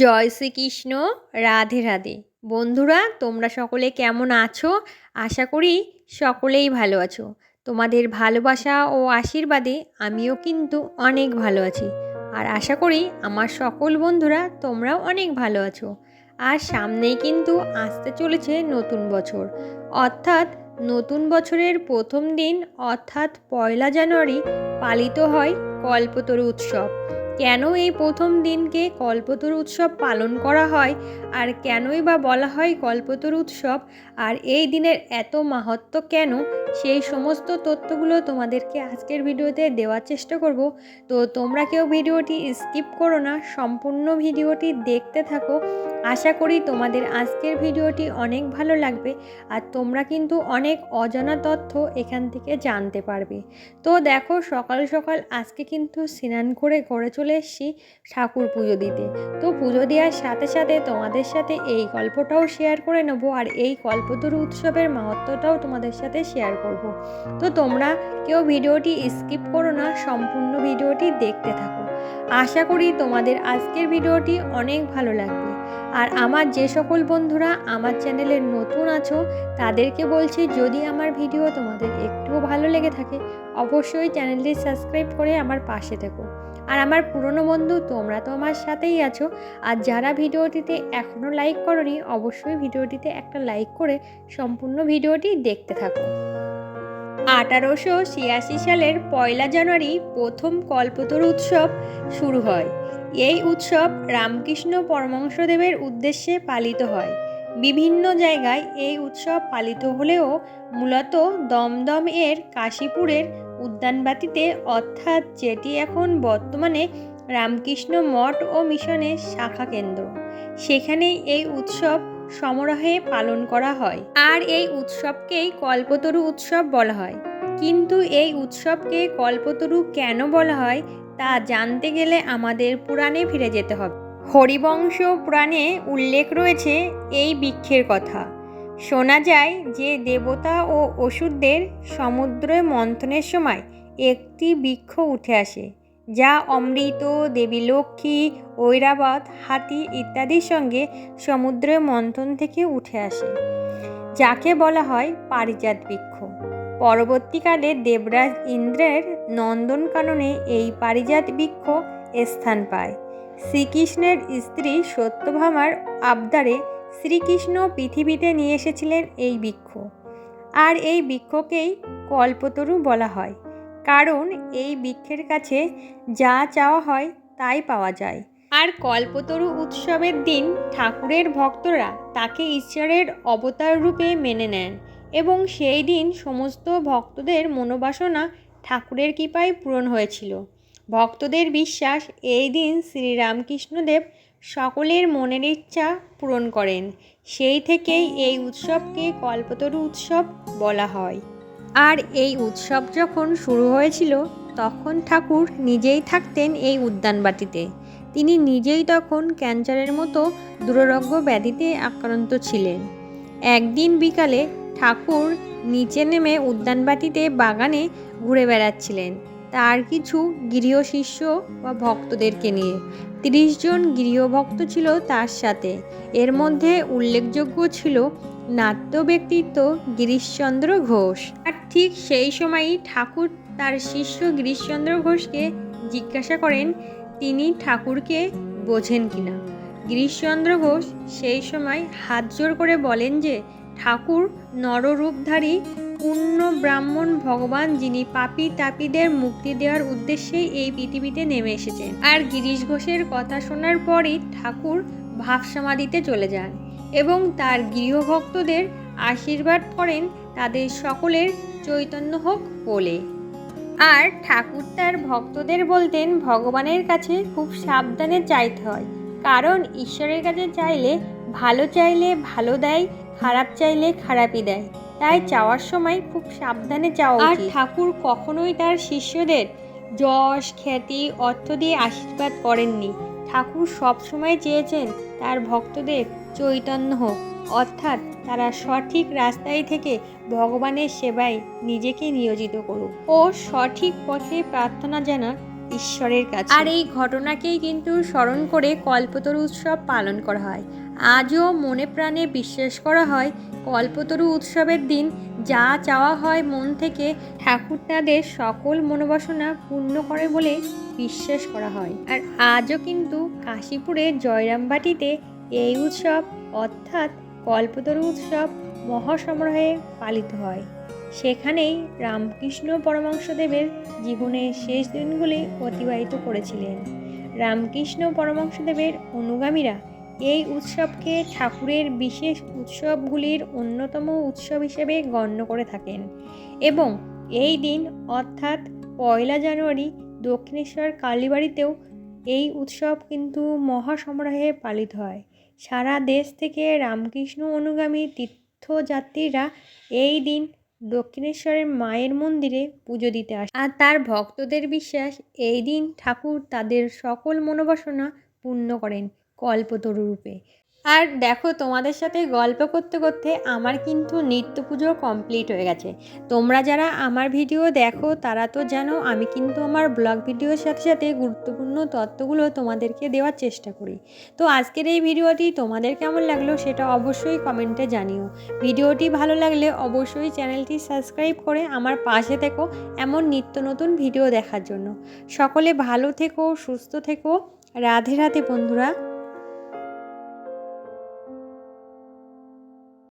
জয় শ্রীকৃষ্ণ, রাধে রাধে। বন্ধুরা, তোমরা সকলে কেমন আছো? আশা করি সকলেই ভালো আছো। তোমাদের ভালোবাসা ও আশীর্বাদে আমিও কিন্তু অনেক ভালো আছি। আর আশা করি আমার সকল বন্ধুরা তোমরাও অনেক ভালো আছো। আর সামনেই কিন্তু আসতে চলেছে নতুন বছর। অর্থাৎ নতুন বছরের প্রথম দিন, অর্থাৎ পয়লা জানুয়ারি, পালিত হয় কল্পতরু উৎসব। কেন এই প্রথম দিনকে কল্পতরু উৎসব পালন করা হয়? আর কেনই বা বলা হয় কল্পতরু উৎসব? আর এই দিনের এত মাহাত্ম কেন? সেই সমস্ত তথ্যগুলো তোমাদেরকে আজকের ভিডিওতে দেওয়ার চেষ্টা করব। তো তোমরা কেউ ভিডিওটি স্কিপ করো না, সম্পূর্ণ ভিডিওটি দেখতে থাকো। আশা করি তোমাদের আজকের ভিডিওটি অনেক ভালো লাগবে আর তোমরা কিন্তু অনেক অজানা তথ্য এখান থেকে জানতে পারবে। তো দেখো, সকাল সকাল আজকে কিন্তু স্নান করে ঘরে চলে এসেছি ঠাকুর পুজো দিতে। তো পুজো দেওয়ার সাথে সাথে তোমাদের সাথে এই গল্পটাও শেয়ার করে নেব আর এই কল্পতরু উৎসবের মাহাত্মটাও তোমাদের সাথে শেয়ার করব। তো তোমরা কেউ ভিডিওটি স্কিপ করো না, সম্পূর্ণ ভিডিওটি দেখতে থাকো। আশা করি তোমাদের আজকের ভিডিওটি অনেক ভালো লাগবে। আর আমার যে সকল বন্ধুরা আমার চ্যানেলে নতুন আছো, তাদেরকে বলছি যদি আমার ভিডিও তোমাদের একটুও ভালো লেগে থাকে, অবশ্যই চ্যানেলটি সাবস্ক্রাইব করে আমার পাশে থেকো। আর আমার পুরনো বন্ধু, তোমরা তো আমার সাথেই আছো। আর যারা ভিডিওটিতে এখনও লাইক করনি, অবশ্যই ভিডিওটিতে একটা লাইক করে সম্পূর্ণ ভিডিওটি দেখতে থাকো। আঠারোশো ছিয়াশি সালের পয়লা জানুয়ারি প্রথম কল্পতরু উৎসব শুরু হয়। এই উৎসব রামকৃষ্ণ পরমংশদেবের উদ্দেশ্যে পালিত হয়। বিভিন্ন জায়গায় এই উৎসব পালিত হলেও মূলত দমদম এর কাশীপুরের উদ্যানবাতিতে অর্থাৎ যেটি এখন বর্তমানে রামকৃষ্ণ মঠ ও মিশনের শাখা কেন্দ্র। সেখানেই এই উৎসব সমারোহে পালন করা হয়। আর এই উৎসবকেই কল্পতরু উৎসব বলা হয়। কিন্তু এই উৎসবকে কল্পতরু কেন বলা হয়, তা জানতে গেলে আমাদের পুরাণে ফিরে যেতে হবে। হরিবংশ পুরাণে উল্লেখ রয়েছে এই বৃক্ষের কথা। শোনা যায় যে দেবতা ও অসুরদের সমুদ্রে মন্থনের সময় একটি বৃক্ষ উঠে আসে, যা অমৃত, দেবী লক্ষ্মী, ঐরাবত, হাতি ইত্যাদির সঙ্গে সমুদ্রে মন্থন থেকে উঠে আসে, যাকে বলা হয় পারিজাত বৃক্ষ। পরবর্তীকালে দেবরাজ ইন্দ্রের নন্দনকাননে এই পারিজাত বৃক্ষ স্থান পায়। শ্রীকৃষ্ণের স্ত্রী সত্যভামার আবদারে শ্রীকৃষ্ণ পৃথিবীতে নিয়ে এসেছিলেন এই বৃক্ষ। আর এই বৃক্ষকেই কল্পতরু বলা হয়। কারণ এই বৃক্ষের কাছে যা চাওয়া হয় তাই পাওয়া যায়। আর কল্পতরু উৎসবের দিন ঠাকুরের ভক্তরা তাকে ঈশ্বরের অবতার রূপে মেনে নেন। এবং সেই দিন সমস্ত ভক্তদের মনোবাসনা ঠাকুরের কৃপায় পূরণ হয়েছিল। ভক্তদের বিশ্বাস, এই দিন শ্রীরামকৃষ্ণদেব সকলের মনের ইচ্ছা পূরণ করেন। সেই থেকেই এই উৎসবকে কল্পতরু উৎসব বলা হয়। আর এই উৎসব যখন শুরু হয়েছিল, তখন ঠাকুর নিজেই থাকতেন এই উদ্যানবাটিতে তিনি নিজেই তখন ক্যান্সারের মতো দুরারোগ্য ব্যাধিতে আক্রান্ত ছিলেন। একদিন বিকালে ঠাকুর নিচে নেমে উদ্যানবাটিতে বাগানে ঘুরে বেড়াচ্ছিলেন। তার কিছু গৃহ শিষ্য বা ভক্তদেরকে নিয়ে। তিরিশ জন গৃহভক্ত ছিল তার সাথে। এর মধ্যে উল্লেখযোগ্য ছিল নাট্য ব্যক্তিত্ব গিরিশচন্দ্র ঘোষ। আর ঠিক সেই সময়ই ঠাকুর তার শিষ্য গিরিশচন্দ্র ঘোষকে জিজ্ঞাসা করেন, তিনি ঠাকুরকে বোঝেন কিনা? গিরিশচন্দ্র ঘোষ সেই সময় হাত জোর করে বলেন যে ঠাকুর নররূপধারী পূর্ণ ব্রাহ্মণ ভগবান যিনি পাপি তাপিদের মুক্তি দেওয়ার উদ্দেশ্যেই এই পৃথিবীতে নেমে এসেছেন আর গিরিশ ঘোষের কথা শোনার পরই ঠাকুর ভাব সমাধিতে চলে যান এবং তার গৃহভক্তদের আশীর্বাদ করেন তাদের সকলের চৈতন্য হোক বলে। আর ঠাকুর তার ভক্তদের বলতেন, ভগবানের কাছে খুব সাবধানে চাইতে হয়, কারণ ঈশ্বরের কাছে চাইলে ভালো চাইলে ভালো দেয় খারাপ চাইলে খারাপই দেয়। তাই চাওয়ার সময় খুব সাবধানে চাওয়া আর ঠাকুর কখনোই তার শিষ্যদের যশ খ্যাতি অর্থ দিয়ে আশীর্বাদ করেননি। ঠাকুর সবসময় চেয়েছেন তার ভক্তদের চৈতন্য হোক। অর্থাৎ তারা সঠিক রাস্তায় থেকে ভগবানের সেবায় নিজেকে নিয়োজিত করুক। ও সঠিক পথে প্রার্থনা জানাক ঈশ্বরের কাছে। আর এই ঘটনাকেই কিন্তু স্মরণ করে কল্পতরু উৎসব পালন করা হয়। আজও মনে প্রাণে বিশ্বাস করা হয়, কল্পতরু উৎসবের দিন যা চাওয়া হয় মন থেকে ঠাকুর তাদের সকল মনোবাসনা পূর্ণ করে বলে বিশ্বাস করা হয়। আর আজও কিন্তু কাশীপুরে জয়রামবাটিতে এই উৎসব অর্থাৎ কল্পতরু উৎসব মহাসমারোহে পালিত হয়। সেখানেই রামকৃষ্ণ পরমাংশদেবের জীবনের শেষ দিনগুলি অতিবাহিত করেছিলেন। রামকৃষ্ণ পরমাংশদেবের অনুগামীরা এই উৎসবকে ঠাকুরের বিশেষ উৎসবগুলির অন্যতম উৎসব হিসেবে গণ্য করে থাকেন এবং এই দিন অর্থাৎ পয়লা জানুয়ারি দক্ষিণেশ্বর কালীবাড়িতেও এই উৎসব কিন্তু মহাসমারোহে পালিত হয়। সারা দেশ থেকে রামকৃষ্ণ অনুগামী তীর্থযাত্রীরা এই দিন দক্ষিণেশ্বরের মায়ের মন্দিরে পুজো দিতে আসে। আর তার ভক্তদের বিশ্বাস, এই দিন ঠাকুর তাদের সকল মনোবাসনা পূর্ণ করেন কল্পতরু রূপে। আর দেখো তোমাদের সাথে গল্প করতে করতে আমার কিন্তু নিত্য পুজো কমপ্লিট হয়ে গেছে। তোমরা যারা আমার ভিডিও দেখো, তারা তো জানো আমি কিন্তু আমার ব্লগ ভিডিওর সাথে সাথে গুরুত্বপূর্ণ তথ্যগুলো তোমাদেরকে দেওয়ার চেষ্টা করি। তো আজকের এই ভিডিওটি তোমাদের কেমন লাগল সেটা অবশ্যই কমেন্টে জানিও। ভিডিওটি ভালো লাগলে অবশ্যই চ্যানেলটি সাবস্ক্রাইব করে আমার পাশে থেকো এমন নিত্য নতুন ভিডিও দেখার জন্য। সকলে ভালো থেকো, সুস্থ থেকো। রাধে রাধে বন্ধুরা।